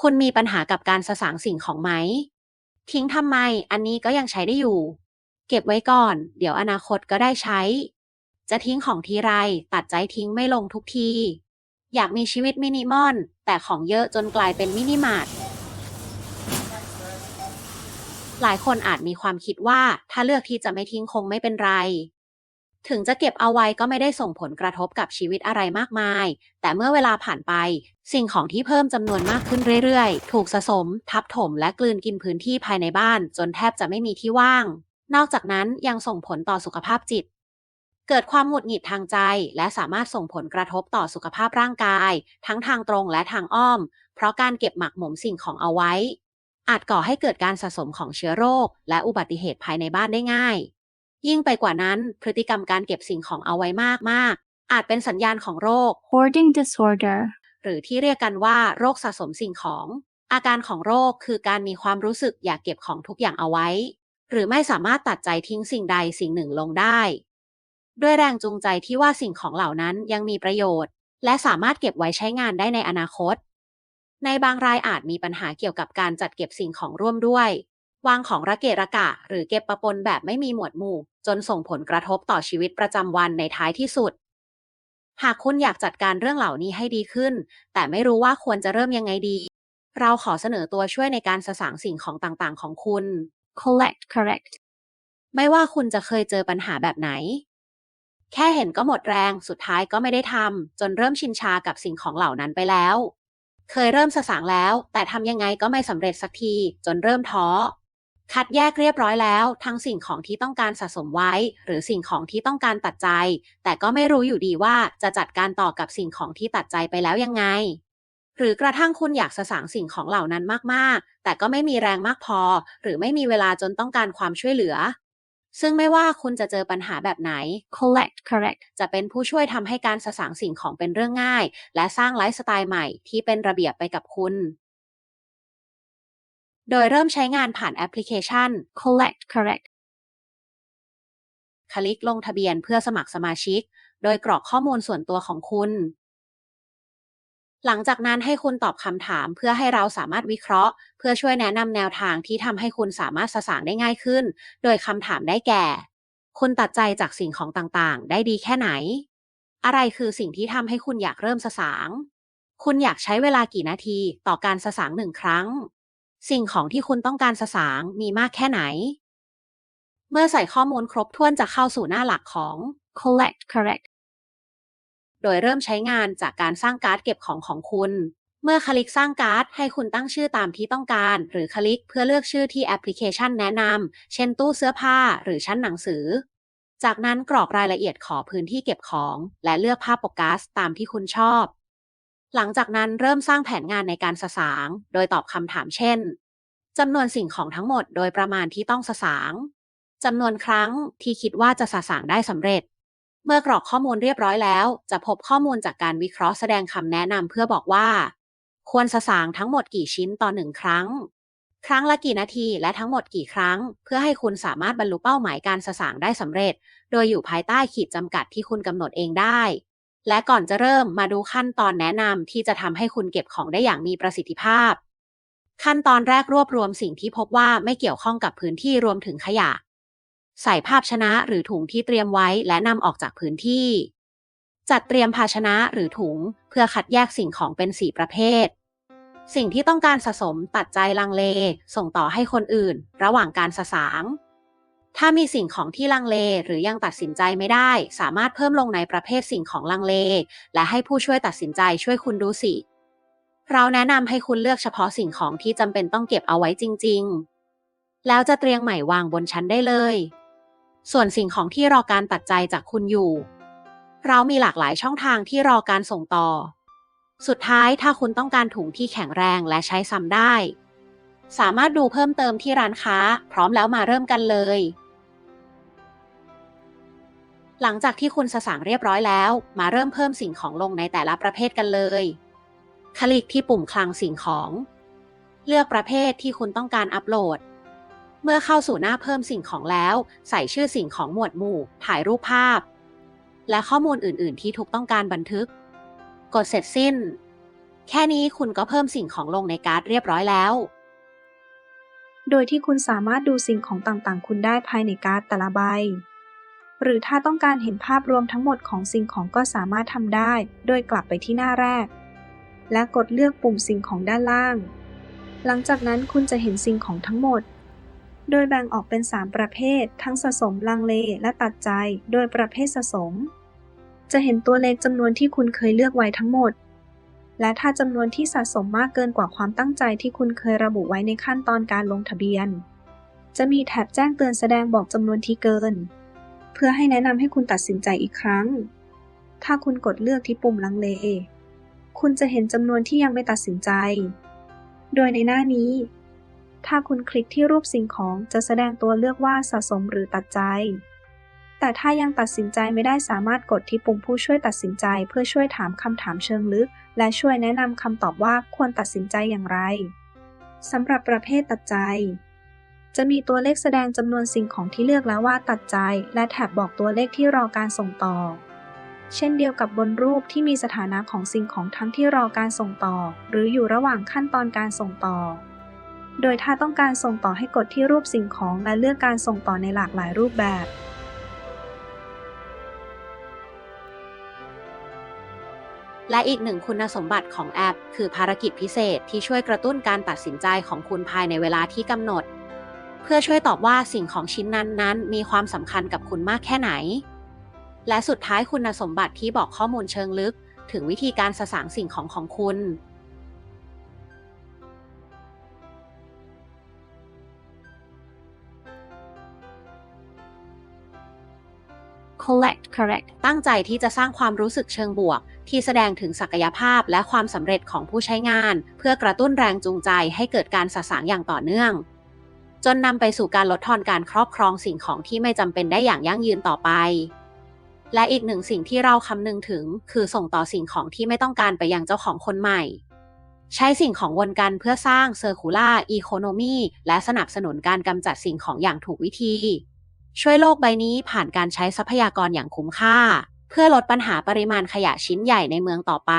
คุณมีปัญหากับการสสางสิ่งของไหม ทิ้งทำไม อันนี้ก็ยังใช้ได้อยู่ เก็บไว้ก่อน เดี๋ยวอนาคตก็ได้ใช้ จะทิ้งของทีไร ตัดใจทิ้งไม่ลงทุกที อยากมีชีวิตมินิมอลแต่ของเยอะจนกลายเป็นมินิมาร์ทหลายคนอาจมีความคิดว่าถ้าเลือกที่จะไม่ทิ้งคงไม่เป็นไร ถึงจะเก็บเอาไว้ก็ไม่ได้ส่งผลกระทบกับชีวิตอะไรมากมาย แต่เมื่อเวลาผ่านไป สิ่งของที่เพิ่มจำนวนมากขึ้นเรื่อยๆ ถูกสะสม ทับถมและกลืนกินพื้นที่ภายในบ้าน จนแทบจะไม่มีที่ว่าง นอกจากนั้นยังส่งผลต่อสุขภาพจิต เกิดความหงุดหงิดทางใจ และสามารถส่งผลกระทบต่อสุขภาพร่างกาย ทั้งทางตรงและทางอ้อม เพราะการเก็บหมักหมมสิ่งของเอาไว้ อาจก่อให้เกิดการสะสมของเชื้อโรค และอุบัติเหตุภายในบ้านได้ง่าย ยิ่งไปกว่านั้น พฤติกรรมการเก็บสิ่งของเอาไว้มากๆอาจเป็นสัญญาณของโรค hoarding disorder, หรือที่เรียกกันว่าโรคสะสมสิ่งของ อาการของโรคคือการมีความรู้สึกอยากเก็บของทุกอย่างเอาไว้ หรือไม่สามารถตัดใจทิ้งสิ่งใดสิ่งหนึ่งลงได้ ด้วยแรงจูงใจที่ว่าสิ่งของเหล่านั้นยังมีประโยชน์ และสามารถเก็บไว้ใช้งานได้ในอนาคต ในบางรายอาจมีปัญหาเกี่ยวกับการจัดเก็บสิ่งของร่วมด้วย วางของระเกะระกะ หรือเก็บประปนแบบไม่มีหมวดหมู่ จนส่งผลกระทบต่อชีวิตประจำวันในท้ายที่สุด หากคุณอยากจัดการเรื่องเหล่านี้ให้ดีขึ้น แต่ไม่รู้ว่าควรจะเริ่มยังไงดี เราขอเสนอตัวช่วยในการสสางสิ่งของต่างๆ ของคุณ collect, correct, ไม่ว่าคุณจะเคยเจอปัญหาแบบไหน แค่เห็นก็หมดแรง สุดท้ายก็ไม่ได้ทำจนเริ่มชินชากับสิ่งของเหล่านั้นไปแล้ว เคยเริ่มสสางแล้ว แต่ทำยังไงก็ไม่สำเร็จสักที จนเริ่มท้อ คัดแยกเรียบร้อยแล้ว ทั้งสิ่งของที่ต้องการสะสมไว้ หรือสิ่งของที่ต้องการตัดใจ แต่ก็ไม่รู้อยู่ดีว่าจะจัดการต่อกับสิ่งของที่ตัดใจไปแล้วยังไง หรือกระทั่งคุณอยากสสางสิ่งของเหล่านั้นมากๆ แต่ก็ไม่มีแรงมากพอ หรือไม่มีเวลาจนต้องการความช่วยเหลือ ซึ่งไม่ว่าคุณจะเจอปัญหาแบบไหน collect, correct, จะเป็นผู้ช่วยทำให้การสสางสิ่งของเป็นเรื่องง่าย และสร้างไลฟ์สไตล์ใหม่ที่เป็นระเบียบไปกับคุณ โดยเริ่มใช้งานผ่านแอปพลิเคชัน collect, correct, คลิกลงทะเบียนเพื่อสมัครสมาชิก โดยกรอกข้อมูลส่วนตัวของคุณ หลังจากนั้นให้คุณตอบคำถามเพื่อให้เราสามารถวิเคราะห์ เพื่อช่วยแนะนำแนวทางที่ทำให้คุณสามารถสสางได้ง่ายขึ้น โดยคำถามได้แก่ คุณตัดใจจากสิ่งของต่างๆ ได้ดีแค่ไหน อะไรคือสิ่งที่ทำให้คุณอยากเริ่มสสาง คุณอยากใช้เวลากี่นาทีต่อการสสางหนึ่งครั้ง สิ่งของที่คุณต้องการสสางมีมากแค่ไหน เมื่อใส่ข้อมูลครบถ้วนจะเข้าสู่หน้าหลักของ collect, correct, โดยเริ่มใช้งานจากการสร้างการ์ดเก็บของของคุณ เมื่อคลิกสร้างการ์ดให้คุณตั้งชื่อตามที่ต้องการ หรือคลิกเพื่อเลือกชื่อที่แอปพลิเคชันแนะนำ เช่นตู้เสื้อผ้าหรือชั้นหนังสือ จากนั้นกรอกรายละเอียดขอพื้นที่เก็บของ และเลือกภาพโปกัสตามที่คุณชอบ หลังจากนั้นเริ่มสร้างแผนงานในการสสาง โดยตอบคำถามเช่นจำนวนสิ่งของทั้งหมดโดยประมาณที่ต้องสสางจำนวนครั้งที่คิดว่าจะสสางได้สำเร็จ เมื่อกรอกข้อมูลเรียบร้อยแล้ว จะพบข้อมูลจากการวิเคราะห์แสดงคำแนะนำเพื่อบอกว่า ควรสสางทั้งหมดกี่ชิ้นต่อหนึ่งครั้ง ครั้งละกี่นาทีและทั้งหมดกี่ครั้ง เพื่อให้คุณสามารถบรรลุเป้าหมายการสสางได้สำเร็จ โดยอยู่ภายใต้ขีดจำกัดที่คุณกำหนดเองได้ และก่อนจะเริ่มมาดูขั้นตอนแนะนำที่จะทำให้คุณเก็บของได้อย่างมีประสิทธิภาพ ขั้นตอนแรกรวบรวมสิ่งที่พบว่าไม่เกี่ยวข้องกับพื้นที่รวมถึงขยะ ใส่ภาชนะหรือถุงที่เตรียมไว้และนำออกจากพื้นที่ จัดเตรียมภาชนะหรือถุงเพื่อคัดแยกสิ่งของเป็นสี่ประเภท สิ่งที่ต้องการสะสมตัดใจลังเล ส่งต่อให้คนอื่น ระหว่างการสสาง ถ้ามีสิ่งของที่ลังเลหรือยังตัดสินใจไม่ได้ สามารถเพิ่มลงในประเภทสิ่งของลังเล และให้ผู้ช่วยตัดสินใจช่วยคุณดูสิ เราแนะนำให้คุณเลือกเฉพาะสิ่งของที่จำเป็นต้องเก็บเอาไว้จริง ๆ แล้วจะเตรียมใหม่วางบนชั้นได้เลย ส่วนสิ่งของที่รอการตัดใจจากคุณอยู่ เรามีหลากหลายช่องทางที่รอการส่งต่อ สุดท้ายถ้าคุณต้องการถุงที่แข็งแรงและใช้ซ้ำได้ สามารถดูเพิ่มเติมที่ร้านค้า พร้อมแล้วมาเริ่มกันเลย หลังจากที่คุณสสางเรียบร้อยแล้ว มาเริ่มเพิ่มสิ่งของลงในแต่ละประเภทกันเลย คลิกที่ปุ่มคลังสิ่งของ เลือกประเภทที่คุณต้องการอัปโหลด เมื่อเข้าสู่หน้าเพิ่มสิ่งของแล้ว ใส่ชื่อสิ่งของหมวดหมู่ ถ่ายรูปภาพ และข้อมูลอื่น ๆ ที่ทุกต้องการบันทึก กดเสร็จสิ้น แค่นี้คุณก็เพิ่มสิ่งของลงในการ์ดเรียบร้อยแล้ว โดยที่คุณสามารถดูสิ่งของต่าง ๆ คุณได้ภายในการ์ดแต่ละใบ หรือถ้าต้องการเห็นภาพรวมทั้งหมดของสิ่งของก็สามารถทำได้ โดยกลับไปที่หน้าแรก และกดเลือกปุ่มสิ่งของด้านล่าง หลังจากนั้นคุณจะเห็นสิ่งของทั้งหมด โดยแบ่งออกเป็น 3 ประเภท ทั้งสะสมลังเลและตัดใจ โดยประเภทสะสม จะเห็นตัวเลขจำนวนที่คุณเคยเลือกไว้ทั้งหมด และถ้าจำนวนที่สะสมมากเกินกว่าความตั้งใจที่คุณเคยระบุไว้ในขั้นตอนการลงทะเบียน จะมีแท็บแจ้งเตือนแสดงบอกจำนวนที่เกิน เพื่อให้แนะนำให้คุณตัดสินใจอีกครั้ง ถ้าคุณกดเลือกที่ปุ่มลังเล คุณจะเห็นจำนวนที่ยังไม่ตัดสินใจ โดยในหน้านี้ ถ้าคุณคลิกที่รูปสิ่งของจะแสดงตัวเลือกว่าสะสมหรือตัดใจ แต่ถ้ายังตัดสินใจไม่ได้สามารถกดที่ปุ่มผู้ช่วยตัดสินใจ เพื่อช่วยถามคำถามเชิงลึก และช่วยแนะนำคำตอบว่าควรตัดสินใจอย่างไรสำหรับประเภทตัดใจ จะมีตัวเลขแสดงจำนวนสิ่งของที่เลือกแล้วว่าตัดใจ และแถบบอกตัวเลขที่รอการส่งต่อ เช่นเดียวกับบนรูปที่มีสถานะของสิ่งของทั้งที่รอการส่งต่อ หรืออยู่ระหว่างขั้นตอนการส่งต่อ โดยถ้าต้องการส่งต่อให้กดที่รูปสิ่งของและเลือกการส่งต่อในหลากหลายรูปแบบและอีกหนึ่งคุณสมบัติของแอป คือภารกิจพิเศษที่ช่วยกระตุ้นการตัดสินใจของคุณภายในเวลาที่กำหนด เพื่อช่วยตอบว่าสิ่งของชิ้นนั้นๆ มีความสำคัญกับคุณมากแค่ไหน และสุดท้ายคุณสมบัติที่บอกข้อมูลเชิงลึก ถึงวิธีการสสางสิ่งของของคุณ collect correct ตั้งใจที่จะสร้างความรู้สึกเชิงบวก ที่แสดงถึงศักยภาพและความสำเร็จของผู้ใช้งาน เพื่อกระตุ้นแรงจูงใจให้เกิดการสะสางอย่างต่อเนื่อง จนนำไปสู่การลดทอนการครอบครองสิ่งของที่ไม่จำเป็นได้อย่างยั่งยืนต่อไป และอีกหนึ่งสิ่งที่เราคำนึงถึง คือส่งต่อสิ่งของที่ไม่ต้องการไปยังเจ้าของคนใหม่ ใช้สิ่งของวนกันเพื่อสร้างเซอร์คูล่าอีโคโนมีและสนับสนุนการกำจัดสิ่งของอย่างถูกวิธี ช่วยโลกใบนี้ผ่านการใช้ทรัพยากรอย่างคุ้มค่า เพื่อลดปัญหาปริมาณขยะชิ้นใหญ่ในเมืองต่อไป